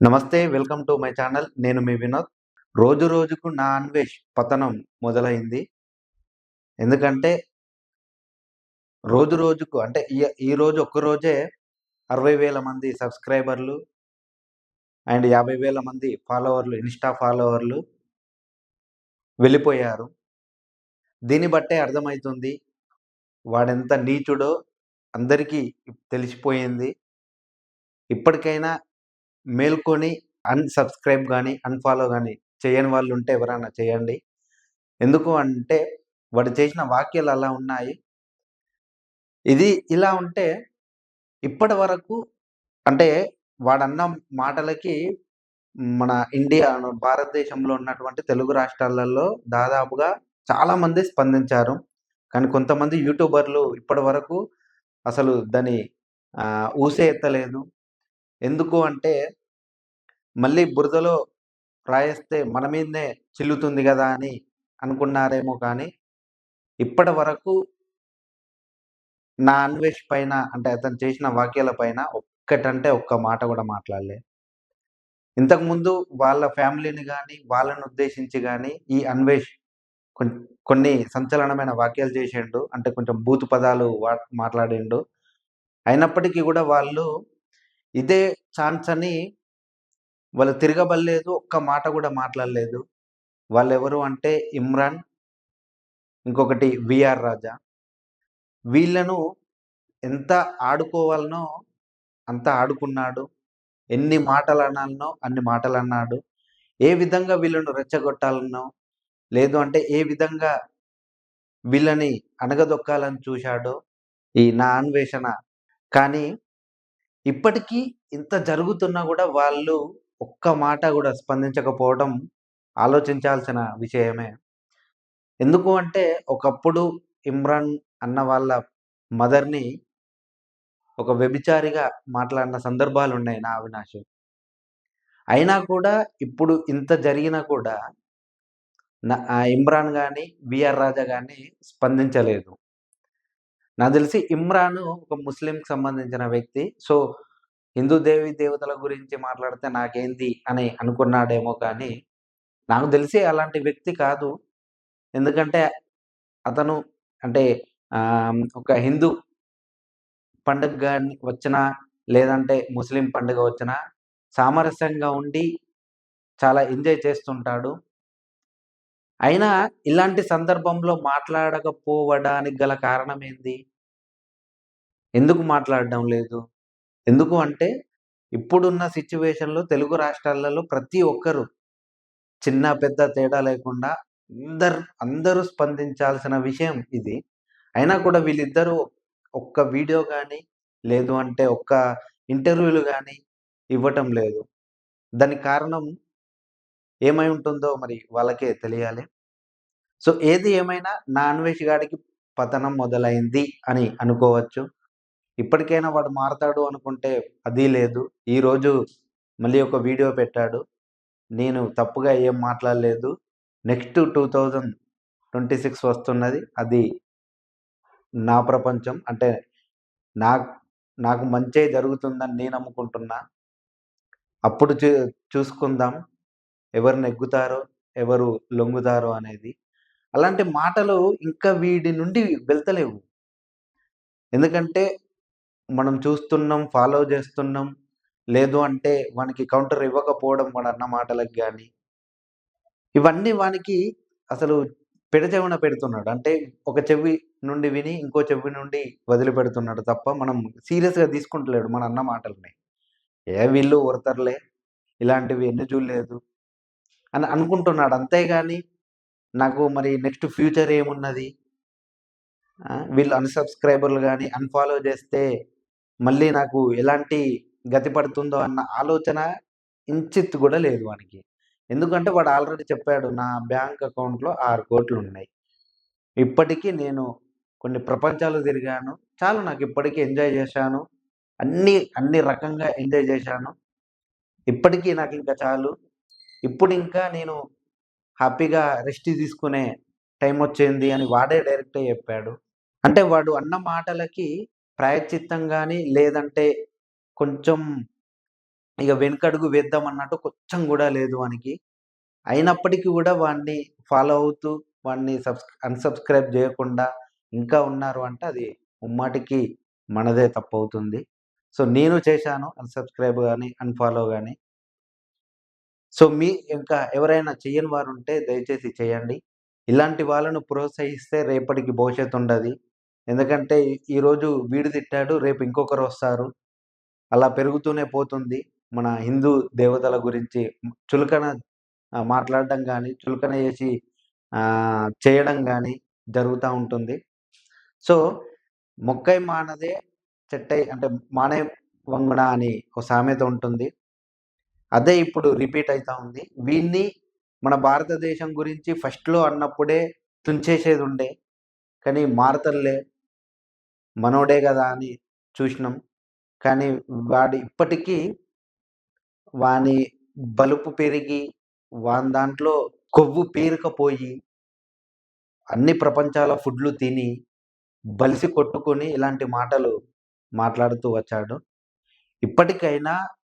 నమస్తే welcome to my channel. నేను మీ వినోద్. రోజు రోజుకు నా అన్వేష్ పతనం మొదలైంది. ఎందుకంటే రోజు రోజుకు అంటే ఈ ఈ రోజు ఒక్క రోజే అరవై వేల మంది సబ్స్క్రైబర్లు అండ్ యాభై వేల మంది ఫాలోవర్లు ఇన్స్టా ఫాలోవర్లు వెళ్ళిపోయారు. దీన్ని బట్టే అర్థమవుతుంది వాడెంత నీచుడో అందరికీ తెలిసిపోయింది. ఇప్పటికైనా మేల్కొని అన్‌సబ్‌స్క్రైబ్ కానీ అన్‌ఫాలో కానీ చేయని వాళ్ళు ఉంటే ఎవరైనా చేయండి. ఎందుకు అంటే వాడు చేసిన వాక్యాలు అలా ఉన్నాయి. ఇది ఇలా ఉంటే ఇప్పటి వరకు అంటే వాడన్న మాటలకి మన ఇండియా భారతదేశంలో ఉన్నటువంటి తెలుగు రాష్ట్రాలలో దాదాపుగా చాలామంది స్పందించారు. కానీ కొంతమంది యూట్యూబర్లు ఇప్పటి వరకు అసలు దాని ఊసే ఎత్తలేదు. ఎందుకు అంటే మళ్ళీ బురదలో రాయేస్తే మన మీదనే చిల్లుతుంది కదా అని అనుకున్నారేమో కానీ ఇప్పటి వరకు నా అన్వేష్ పైన అంటే అతను చేసిన వాక్యాల పైన ఒక్కటంటే ఒక్క మాట కూడా మాట్లాడలే. ఇంతకుముందు వాళ్ళ ఫ్యామిలీని కానీ వాళ్ళని ఉద్దేశించి కానీ ఈ అన్వేష్ కొన్ కొన్ని సంచలనమైన వాక్యాలు చేసిండు. అంటే కొంచెం బూతు పదాలు వా మాట్లాడిండు. అయినప్పటికీ కూడా వాళ్ళు ఇదే ఛాన్స్ అని వాళ్ళు తిరగబడలేదు. ఒక్క మాట కూడా మాట్లాడలేదు. వాళ్ళెవరు అంటే ఇమ్రాన్, ఇంకొకటి విఆర్ రాజా. వీళ్ళను ఎంత ఆడుకోవాలనో అంత ఆడుకున్నాడు. ఎన్ని మాటలు అనాలనో అన్ని మాటలు అన్నాడు ఏ విధంగా వీళ్ళను రెచ్చగొట్టాలనో, లేదు అంటే ఏ విధంగా వీళ్ళని అణగదొక్కాలని చూశాడో ఈ నా అన్వేషణ. కానీ ఇప్పటికీ ఇంత జరుగుతున్నా కూడా వాళ్ళు ఒక్క మాట కూడా స్పందించకపోవడం ఆలోచించాల్సిన విషయమే. ఎందుకు అంటే ఒకప్పుడు ఇమ్రాన్ అన్న వాళ్ళ మదర్‌ని ఒక వ్యభిచారిగా మాట్లాడిన సందర్భాలు ఉన్నాయి నా అవినాష్. అయినా కూడా ఇప్పుడు ఇంత జరిగినా కూడా నా ఇమ్రాన్ కానీ బిఆర్ రాజా కానీ స్పందించలేదు. నాకు తెలిసి ఇమ్రాన్ ఒక ముస్లింకి సంబంధించిన వ్యక్తి. సో, హిందూ దేవి దేవతల గురించి మాట్లాడితే నాకేంది అని అనుకున్నాడేమో కానీ, నాకు తెలిసి అలాంటి వ్యక్తి కాదు. ఎందుకంటే అతను అంటే ఒక హిందూ పండుగ గాని వచ్చినా, లేదంటే ముస్లిం పండుగ వచ్చినా సామరస్యంగా ఉండి చాలా ఎంజాయ్ చేస్తుంటాడు. అయినా ఇలాంటి సందర్భంలో మాట్లాడకపోవడానికి గల కారణం ఏంది? ఎందుకు మాట్లాడడం లేదు? ఎందుకు అంటే ఇప్పుడున్న సిచ్యువేషన్లో తెలుగు రాష్ట్రాలలో ప్రతి ఒక్కరు చిన్న, పెద్ద తేడా లేకుండా అందరు అందరూ స్పందించాల్సిన విషయం ఇది. అయినా కూడా వీళ్ళిద్దరూ ఒక్క వీడియో కానీ లేదు అంటే ఒక్క ఇంటర్వ్యూలు కానీ ఇవ్వటం లేదు. దానికి కారణం ఏమై ఉంటుందో మరి వాళ్ళకే తెలియాలి. సో, ఏది ఏమైనా నా అన్వేష్ గాడికి పతనం మొదలైంది అని అనుకోవచ్చు. ఇప్పటికైనా వాడు మారతాడు అనుకుంటే అది లేదు. ఈరోజు మళ్ళీ ఒక వీడియో పెట్టాడు. నేను తప్పుగా ఏం మాట్లాడలేదు. నెక్స్ట్ 2026 వస్తున్నది. అది నా ప్రపంచం. అంటే నాకు నాకు మంచే జరుగుతుందని నేను నమ్ముకుంటున్నా. అప్పుడు చూ చూసుకుందాం. ఎవరు నెగ్గుతారో, ఎవరు లొంగుతారో అనేది. అలాంటి మాటలు ఇంకా వీడి నుండి వెళ్తలేవు. ఎందుకంటే మనం చూస్తున్నాం, ఫాలో చేస్తున్నాం. లేదు అంటే వానికి కౌంటర్ ఇవ్వకపోవడం వాడన్న మాటలకు కానీ ఇవన్నీ వానికి అసలు పెడచెవిన పెడుతున్నాడు. అంటే ఒక చెవి నుండి విని, ఇంకో చెవి నుండి వదిలిపెడుతున్నాడు తప్ప, మనం సీరియస్‌గా తీసుకుంటలేడు మన అన్న మాటల్ని. ఏ వీళ్ళు ఉరతర్లే ఇలాంటివి ఎన్ని చూడలేదు అని అనుకుంటున్నాడు. అంతేగాని నాకు మరి నెక్స్ట్ ఫ్యూచర్ ఏమున్నది? వీళ్ళు అన్‌సబ్‌స్క్రైబర్‌లు కానీ అన్‌ఫాలో చేస్తే మళ్ళీ నాకు ఎలాంటి గతి పడుతుందో అన్న ఆలోచన ఇంచిత్తు కూడా లేదు వానికి. ఎందుకంటే వాడు ఆల్రెడీ చెప్పాడు. నా బ్యాంక్ అకౌంట్‌లో 6,00,00,000 ఉన్నాయి. ఇప్పటికి నేను కొన్ని ప్రపంచాలు తిరిగాను. చాలు నాకు ఇప్పటికి ఎంజాయ్ చేశాను. అన్నీ అన్ని రకంగా ఎంజాయ్ చేశాను. ఇప్పటికి నాకింక చాలు. ఇప్పుడింకా నేను హ్యాపీగా రెస్ట్ తీసుకునే టైం వచ్చింది అని వాడే డైరెక్ట్‌గా చెప్పాడు. అంటే వాడు అన్న మాటలకి ప్రాయచిత్తం కానీ లేదంటే కొంచెం ఇక వెనుకడుగు వేద్దాం అన్నట్టు కొంచెం కూడా లేదు వానికి. అయినప్పటికీ కూడా వాడిని ఫాలో అవుతూ వాడిని సబ్స్ అన్‌సబ్‌స్క్రైబ్ చేయకుండా ఇంకా ఉన్నారు అంటే అది ముమ్మాటికి మనదే తప్పవుతుంది. సో, నేను చేశాను అన్‌సబ్‌స్క్రైబ్ కానీ అన్‌ఫాలో కానీ సో, మీ ఇంకా ఎవరైనా చేయని వారు ఉంటే దయచేసి చేయండి. ఇలాంటి వాళ్ళను ప్రోత్సహిస్తే రేపటికి భవిష్యత్తు ఉండదు ఎందుకంటే ఈరోజు వీడు తిట్టాడు, రేపు ఇంకొకరు వస్తారు అలా పెరుగుతూనే పోతుంది. మన హిందూ దేవతల గురించి చులకన మాట్లాడడం కానీ చులకన చేసి చేయడం కానీ జరుగుతూ ఉంటుంది. సో, "మొక్కై మానదే చెట్టై" అంటే మానే వంగుణ అని ఒక సామెత ఉంటుంది. అదే ఇప్పుడు రిపీట్ అవుతూ ఉంది. వీడిని మన భారతదేశం గురించి ఫస్ట్‌లో అన్నప్పుడే తుంచేసేది ఉండే కానీ మారతల్లే మనోడే కదా అని చూసినాం. కానీ వాడు ఇప్పటికీ వాని బలుపు పెరిగి, వాని దాంట్లో కొవ్వు పేరుకపోయి అన్ని ప్రపంచాల ఫుడ్‌లు తిని, బలిసి కొట్టుకొని ఇలాంటి మాటలు మాట్లాడుతూ వచ్చాడు. ఇప్పటికైనా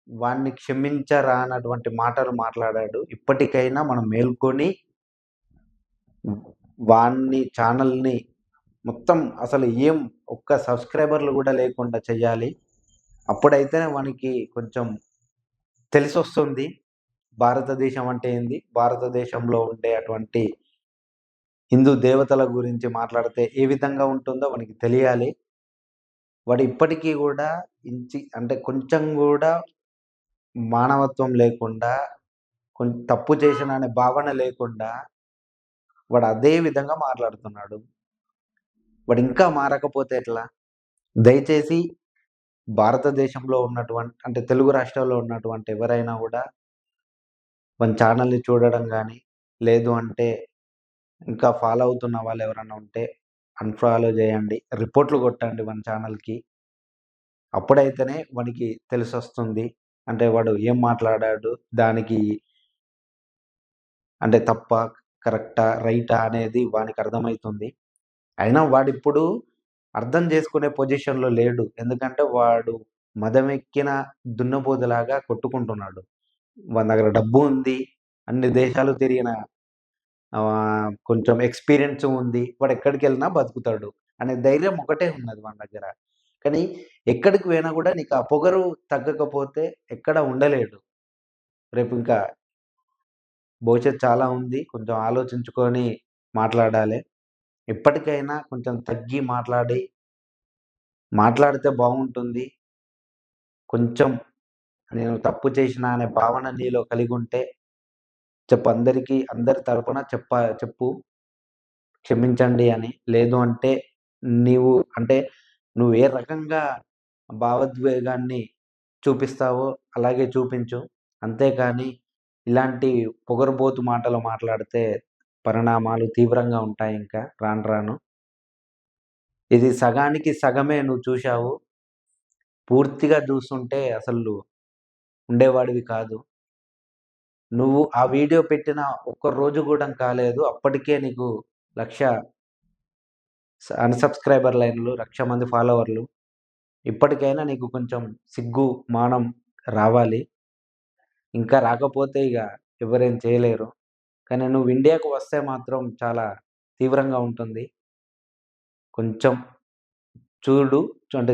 వాడిని క్షమించరానటువంటి మాటలు మాట్లాడాడు. ఇప్పటికైనా మనం మేల్కొని వాణ్ణి ఛానల్ని మొత్తం అసలు ఏం ఒక్క సబ్‌స్క్రైబర్‌లు కూడా లేకుండా చేయాలి అప్పుడైతేనే మనకి కొంచెం తెలిసొస్తుంది. భారతదేశం అంటే ఏంది? భారతదేశంలో ఉండే అటువంటి హిందూ దేవతల గురించి మాట్లాడితే ఏ విధంగా ఉంటుందో మనకి తెలియాలి. వాడు ఇప్పటికీ కూడా ఇంచి అంటే కొంచెం కూడా మానవత్వం లేకుండా, కొంచెం తప్పు చేసిన అనే భావన లేకుండా వాడు అదే విధంగా మాట్లాడుతున్నాడు. వాడు ఇంకా మారకపోతే ఎట్లా? దయచేసి భారతదేశంలో ఉన్నటువంటి అంటే తెలుగు రాష్ట్రాల్లో ఉన్నటువంటి ఎవరైనా కూడా మన ఛానల్ని చూడడం కానీ లేదు అంటే ఇంకా ఫాలో అవుతున్న వాళ్ళు ఎవరైనా ఉంటే అన్‌ఫాలో చేయండి. రిపోర్ట్‌లు కొట్టండి వాని ఛానల్కి అప్పుడైతేనే వానికి తెలిసొస్తుంది. అంటే వాడు ఏం మాట్లాడాడు? దానికి అంటే తప్ప కరెక్టా? రైటా? అనేది వానికి అర్థమవుతుంది అయినా వాడిప్పుడు అర్థం చేసుకునే పొజిషన్‌లో లేడు. ఎందుకంటే వాడు మదమెక్కిన దున్నపోతులాగా కొట్టుకుంటున్నాడు. వాని దగ్గర డబ్బు ఉంది. అన్ని దేశాలు తిరిగిన కొంచెం ఎక్స్‌పీరియన్స్ ఉంది. వాడు ఎక్కడికి వెళ్ళినా బతుకుతాడు అనే ధైర్యం ఒకటే ఉన్నది వాని దగ్గర. కానీ ఎక్కడికి పోయినా కూడా నీకు ఆ పొగరు తగ్గకపోతే ఎక్కడ ఉండలేడు. రేపు ఇంకా భవిష్యత్ చాలా ఉంది. కొంచెం ఆలోచించుకొని మాట్లాడాలి ఇప్పటికైనా కొంచెం తగ్గి మాట్లాడి మాట్లాడితే బాగుంటుంది. కొంచెం నేను తప్పు చేసినా అనే భావన నీలో కలిగుంటే చెప్పు అందరికీ అందరి తరపున చెప్ప చెప్పు. క్షమించండి అని. లేదు అంటే నీవు అంటే నువ్వు ఏ రకంగా భావోద్వేగాన్ని చూపిస్తావో అలాగే చూపించు. అంతేకాని ఇలాంటి పొగరుబోతు మాటలు మాట్లాడితే పరిణామాలు తీవ్రంగా ఉంటాయి ఇంకా రాను రాను. ఇది సగానికి సగమే నువ్వు చూశావు. పూర్తిగా చూస్తుంటే అసలు ఉండేవాడివి కాదు. నువ్వు ఆ వీడియో పెట్టిన ఒక్క రోజు కూడా కాలేదు. అప్పటికే నీకు లక్ష స అన్‌సబ్‌స్క్రైబర్ లైన్‌లు, లక్ష మంది ఫాలోవర్లు. ఇప్పటికైనా నీకు కొంచెం సిగ్గు, మానం రావాలి. ఇంకా రాకపోతే ఇక ఎవరేం చేయలేరు. కానీ నువ్వు ఇండియాకు వస్తే మాత్రం చాలా తీవ్రంగా ఉంటుంది. కొంచెం చూడు. అంటే